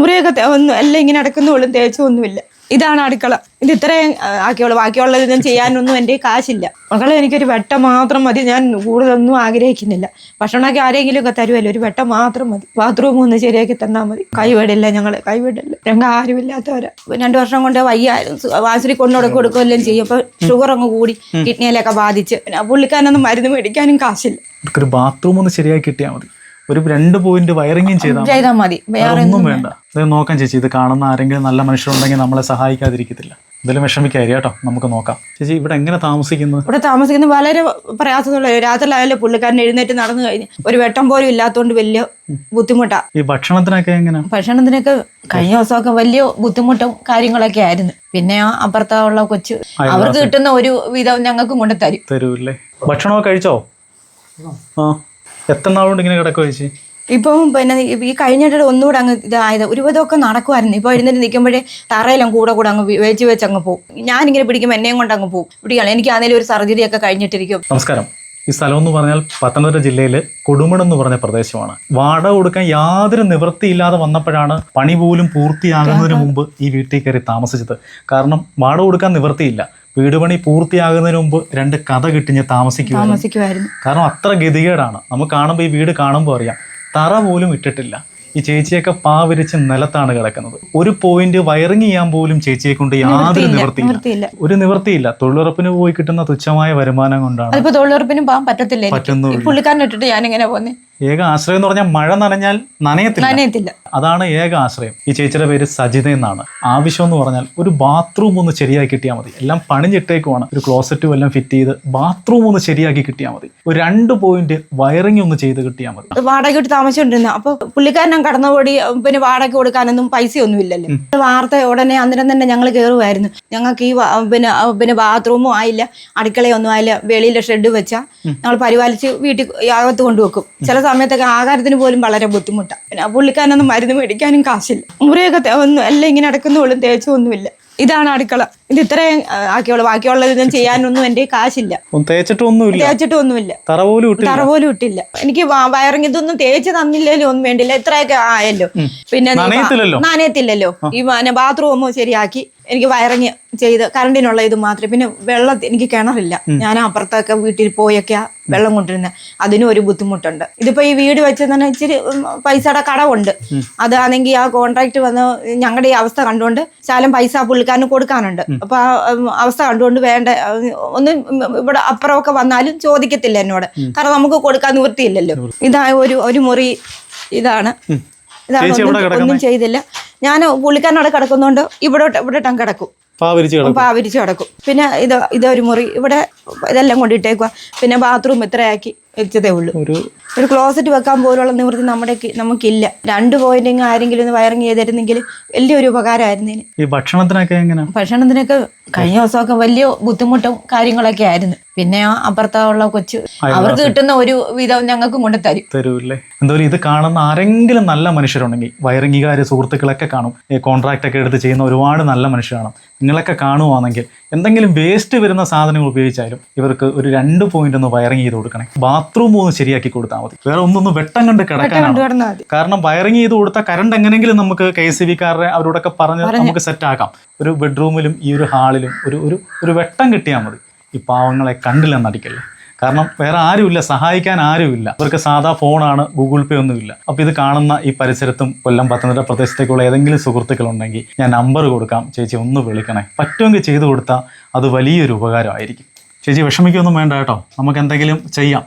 മുറിയൊക്കെ എല്ലാം ഇങ്ങനെ അടക്കുന്നോളും തേച്ചും ഒന്നുമില്ല. ഇതാണ് അടുക്കള. ഇത് ഇത്രയും ആക്കിയോളൂ ബാക്കിയുള്ളത് ഇതും ചെയ്യാനൊന്നും എന്റെ കാശില്ല. മകളെ എനിക്കൊരു വെട്ടം മാത്രം മതി. ഞാൻ കൂടുതലൊന്നും ആഗ്രഹിക്കുന്നില്ല. ഭക്ഷണമൊക്കെ ആരെങ്കിലും ഒക്കെ തരുമല്ലോ. ഒരു വെട്ടം മാത്രം മതി. ബാത്റൂം ഒന്ന് ശരിയാക്കി തന്നാൽ മതി. കൈവിടില്ല ഞങ്ങൾ കൈവിടില്ല. ഞങ്ങൾ ആരുമില്ലാത്തവരാ. രണ്ടു വർഷം കൊണ്ട് വയ്യായിരുന്നു ആശുപത്രി കൊണ്ടുകൊടുക്കുക കൊടുക്കുകയെല്ലാം ചെയ്യും. അപ്പോൾ ഷുഗർ അങ്ങ് കൂടി കിഡ്നിയിലൊക്കെ ബാധിച്ച്. പുള്ളിക്കാരനൊന്നും മരുന്ന് മേടിക്കാനും കാശില്ല. ഒരു ബാത്റൂം ഒന്ന് ശരിയാക്കി കിട്ടിയാൽ മതി. ഒരു രണ്ട് പോയിന്റ് വയറിംഗും ചെയ്താൽ മതി. ഒന്നും വേണ്ട. ഇത് നോക്കാം ചേച്ചി ഇത് കാണുന്ന ആരെങ്കിലും നല്ല മനുഷ്യരുണ്ടെങ്കിൽ നമ്മളെ സഹായിക്കാതിരിക്കത്തില്ല. എന്തായാലും വിഷമിക്കാരി കേട്ടോ. നമുക്ക് നോക്കാം. ചേച്ചി ഇവിടെ എങ്ങനെ താമസിക്കുന്നു? ഇവിടെ താമസിക്കുന്നത് വളരെ പ്രയാസമുള്ള രാത്രിയിലായാലും പുള്ളിക്കാരൻ എഴുന്നേറ്റ് നടന്നു കഴിഞ്ഞ് ഒരു വെട്ടം പോലും ഇല്ലാത്തതുകൊണ്ട് വലിയ ബുദ്ധിമുട്ടാ. ഈ ഭക്ഷണത്തിനൊക്കെ എങ്ങനെ ഭക്ഷണത്തിനൊക്കെ കഴിഞ്ഞ ദിവസമൊക്കെ വലിയ ബുദ്ധിമുട്ടും കാര്യങ്ങളൊക്കെ ആയിരുന്നു. പിന്നെ ആ അപ്പുറത്തുള്ള കൊച്ചു അവർക്ക് കിട്ടുന്ന ഒരു വിധം ഞങ്ങൾക്കും കൊണ്ട് തരും. തരൂല്ലേ? ഭക്ഷണമൊക്കെ കഴിച്ചോ? ആ. എത്ര നാളുകൊണ്ട് ഇങ്ങനെ കിടക്കുക ചേച്ചി? ഇപ്പം പിന്നെ ഈ- കഴിഞ്ഞിട്ട് ഒന്നുകൂടെ അങ്ങ് ഇതായത് ഒരുപതൊക്കെ നടക്കുമായിരുന്നു ഇപ്പോൾ എഴുന്നേറ്റ് നിൽക്കുമ്പോഴേ തറയിലും കൂടെ കൂടെ അങ്ങ് വെച്ച് വെച്ച് അങ്ങ് പോകും ഞാനിങ്ങനെ പിടിക്കുമ്പോൾ എന്നെയും കൊണ്ട് അങ്ങ് പോകും പിടിക്കണം എനിക്ക് ആണെങ്കിലും ഒരു സർജറി ഒക്കെ കഴിഞ്ഞിട്ടിരിക്കും. നമസ്കാരം. ഈ സ്ഥലം എന്ന് പറഞ്ഞാൽ പത്തനംതിട്ട ജില്ലയിൽ കൊടുമൺ എന്ന് പറഞ്ഞ പ്രദേശമാണ്. വാടക കൊടുക്കാൻ യാതൊരു നിവൃത്തിയില്ലാതെ വന്നപ്പോഴാണ് പണി പോലും പൂർത്തിയാകുന്നതിന് മുമ്പ് ഈ വീട്ടിൽ കയറി താമസിച്ചത്. കാരണം വാടക കൊടുക്കാൻ നിവൃത്തിയില്ല. വീട് പണി പൂർത്തിയാകുന്നതിന് മുമ്പ് രണ്ട് കഥ കിട്ടിഞ്ഞ് താമസിക്കുക താമസിക്കുമായിരുന്നു കാരണം അത്ര ഗതികേടാണ്. നമുക്ക് കാണുമ്പോൾ ഈ വീട് കാണുമ്പോൾ അറിയാം. തറ പോലും ഇട്ടിട്ടില്ല. ഈ ചേച്ചിയൊക്കെ പാവരിച്ച് നിലത്താണ് കിടക്കുന്നത്. ഒരു പോയിന്റ് വയറിങ് ചെയ്യാൻ പോലും ചേച്ചിയെ കൊണ്ട് യാതൊരു നിവൃത്തിയില്ല ഒരു നിവൃത്തിയില്ല. തൊഴിലുറപ്പിന് പോയി കിട്ടുന്ന തുച്ഛമായ വരുമാനം കൊണ്ടാണ്. അതിപ്പോ തൊഴിലുറപ്പിനും പോകാൻ പറ്റത്തില്ല പുള്ളിക്കാരനെ ഇട്ടിട്ട് ഞാനിങ്ങനെ പോന്നെ. ഏക ആശ്രയം എന്ന് പറഞ്ഞാൽ മഴ നനഞ്ഞാൽ നനയത്തില്ല. നനയത്തില്ല. അതാണ് ഏക ആശ്രയം. ഈ ചേച്ചിയുടെ പേര് സജിത എന്നാണ്. ആവശ്യം എന്ന് പറഞ്ഞാൽ ഒരു ബാത്റൂം ഒന്ന് ശരിയാക്കി കിട്ടിയാൽ മതി. എല്ലാം പണിഞ്ഞിട്ടേക്കുവാണ്. ഒരു ക്ലോസറ്റും എല്ലാം ഫിറ്റ് ചെയ്ത് ബാത്റൂം ഒന്ന് ശരിയാക്കി കിട്ടിയാൽ മതി. ഒരു രണ്ട് പോയിന്റ് വയറിംഗ് ഒന്ന് ചെയ്ത് കിട്ടിയാൽ മതി. വാടക ഇട്ട് താമസിച്ചോണ്ടിരുന്ന. അപ്പൊ പുള്ളിക്കാരൻ കടന്നുപോടി പിന്നെ വാടക കൊടുക്കാനൊന്നും പൈസ ഒന്നും ഇല്ലല്ലോ വാർത്ത ഉടനെ അന്നേരം തന്നെ ഞങ്ങൾ കയറുമായിരുന്നു ഞങ്ങൾക്ക് ഈ പിന്നെ പിന്നെ ബാത്റൂമും ആയില്ല. അടുക്കളയൊന്നും ആയില്ല. വെളിയിലെ ഷെഡ് വെച്ചാൽ ഞങ്ങൾ പരിപാലിച്ച് വീട്ടിൽ അകത്ത് കൊണ്ടുവെക്കും. ചില സമയത്തൊക്കെ ആഹാരത്തിന് പോലും വളരെ ബുദ്ധിമുട്ടാണ് പിന്നെ പുള്ളിക്കാരനൊന്നും മരുന്ന് മേടിക്കാനും കാശില്ല. മുറിയൊക്കെ ഒന്നും എല്ലാം ഇങ്ങനെ അടക്കുന്നോളും തേച്ചൊന്നുമില്ല ഇതാണ് അടുക്കള. ഇത് ഇത്രയും ആക്കിയുള്ളു ആക്കിയോളൂ. ബാക്കിയുള്ളത് ഇതും ചെയ്യാനൊന്നും എന്റെ കാശില്ല. തേച്ചിട്ടൊന്നുമില്ല. തേച്ചിട്ടൊന്നുമില്ല. തറ പോലും ഇട്ടില്ല. തറ പോലും ഇട്ടില്ല. എനിക്ക് വയറിങ് ഇതൊന്നും തേച്ച് തന്നില്ലല്ലോ ഒന്നും വേണ്ടില്ല. ഇത്രയൊക്കെ ആയല്ലോ. പിന്നെ നനയത്തില്ലല്ലോ. ഈ ബാത്റൂം ശരിയാക്കി. എനിക്ക് വയറിങ് ചെയ്ത് കറണ്ടിനുള്ള ഇത് മാത്രമേ. പിന്നെ വെള്ളം എനിക്ക് കിണറില്ല. ഞാൻ അപ്പുറത്തൊക്കെ വീട്ടിൽ പോയൊക്കെ വെള്ളം കൊണ്ടിരുന്നത് അതിനും ഒരു ബുദ്ധിമുട്ടുണ്ട്. ഇതിപ്പോ ഈ വീട് വെച്ച് തന്നെ ഇച്ചിരി പൈസയുടെ കടവുണ്ട്. അതാണെങ്കിൽ ആ കോൺട്രാക്ട് വന്ന് ഞങ്ങളുടെ ഈ അവസ്ഥ കണ്ടുകൊണ്ട് ശാലം പൈസ പുള്ളിക്കാരന് കൊടുക്കാനുണ്ട്. അപ്പൊ ആ അവസ്ഥ കണ്ടുകൊണ്ട് വേണ്ട ഒന്ന് ഇവിടെ അപ്പുറമൊക്കെ വന്നാലും ചോദിക്കത്തില്ല എന്നോട്. കാരണം നമുക്ക് കൊടുക്കാൻ നിവൃത്തിയില്ലല്ലോ. ഇതാ ഒരു ഒരു മുറി ഇതാണ്. ഇതാണ് ഒന്നും- ചെയ്തില്ല. ഞാൻ പുള്ളിക്കാരനോട് കിടക്കുന്നോണ്ട് ഇവിടെ ഇവിടെ പാവരിച്ച് കിടക്കും. പാവിരിച്ച് കിടക്കും. പിന്നെ ഇത് ഇതൊരു മുറി ഇവിടെ ഇതെല്ലാം കൊണ്ടിട്ടേക്കുക പിന്നെ ബാത്റൂം ഇത്രയാക്കി വെച്ചതേ ഉള്ളൂ. ഒരു ക്ലോസറ്റ് വെക്കാൻ പോലുള്ള നിവൃത്തി നമ്മുടെ നമുക്കില്ല. രണ്ട് പോയിന്റ് ആരെങ്കിലും ഒന്ന് വയറിങ് ചെയ്തിരുന്നെങ്കിൽ വലിയൊരു ഉപകാരമായിരുന്നു ഈ ഭക്ഷണത്തിനൊക്കെ എങ്ങനെ? ഭക്ഷണത്തിനൊക്കെ കഴിഞ്ഞ ദിവസമൊക്കെ വലിയ ബുദ്ധിമുട്ടും കാര്യങ്ങളൊക്കെ ആയിരുന്നു. പിന്നെ ആ അപ്പുറത്തുള്ള കൊച്ചു അവർക്ക് കിട്ടുന്ന ഒരു വിധം ഞങ്ങൾക്കും കൊണ്ട് തരും. തരൂല്ലേ? എന്തോ ഇത് കാണുന്ന ആരെങ്കിലും നല്ല മനുഷ്യരുണ്ടെങ്കിൽ വയറിങ്ങികാര് സുഹൃത്തുക്കളൊക്കെ കാണും. ഈ കോൺട്രാക്ട് ഒക്കെ എടുത്ത് ചെയ്യുന്ന ഒരുപാട് നല്ല മനുഷ്യരാണ്. നിങ്ങളൊക്കെ കാണുവാണെങ്കിൽ എന്തെങ്കിലും വേസ്റ്റ് വരുന്ന സാധനങ്ങൾ ഉപയോഗിച്ചാലും ഇവർക്ക് ഒരു രണ്ട് പോയിന്റ് ഒന്ന് വയറിങ് ചെയ്ത് കൊടുക്കണേ. ബാത്റൂം ഒന്ന് ശരിയാക്കി കൊടുത്താൽ മതി വേറെ ഒന്നൊന്ന് വെട്ടം കണ്ട് കിടക്കാനാണ് കാരണം വയറിംഗ് ചെയ്ത് കൊടുത്ത കറണ്ട് എങ്ങനെങ്കിലും നമുക്ക് കെ എസ് ബി കാരുടെ അവരോടൊക്കെ പറഞ്ഞ് നമുക്ക് സെറ്റ് ആക്കാം. ഒരു ബെഡ്റൂമിലും ഈ ഒരു ഹാളിലും ഒരു ഒരു ഒരു വെട്ടം കിട്ടിയാൽ മതി. ഈ പാവങ്ങളെ കണ്ടില്ലെന്ന് നടിക്കല്ലേ. കാരണം വേറെ ആരുമില്ല സഹായിക്കാൻ ആരുമില്ല. അവർക്ക് സാധാ ഫോണാണ് ഗൂഗിൾ പേ ഒന്നുമില്ല. അപ്പോൾ ഇത് കാണുന്ന ഈ പരിസരത്തും കൊല്ലം പത്തനംതിട്ട പ്രദേശത്തേക്കുള്ള ഏതെങ്കിലും സുഹൃത്തുക്കളുണ്ടെങ്കിൽ ഞാൻ നമ്പർ കൊടുക്കാം. ചേച്ചി ഒന്ന് വിളിക്കണേ. പറ്റുമെങ്കിൽ ചെയ്തു കൊടുത്താൽ അത് വലിയൊരു ഉപകാരമായിരിക്കും. ചേച്ചി വിഷമിക്കൊന്നും വേണ്ട കേട്ടോ. നമുക്ക് എന്തെങ്കിലും ചെയ്യാം.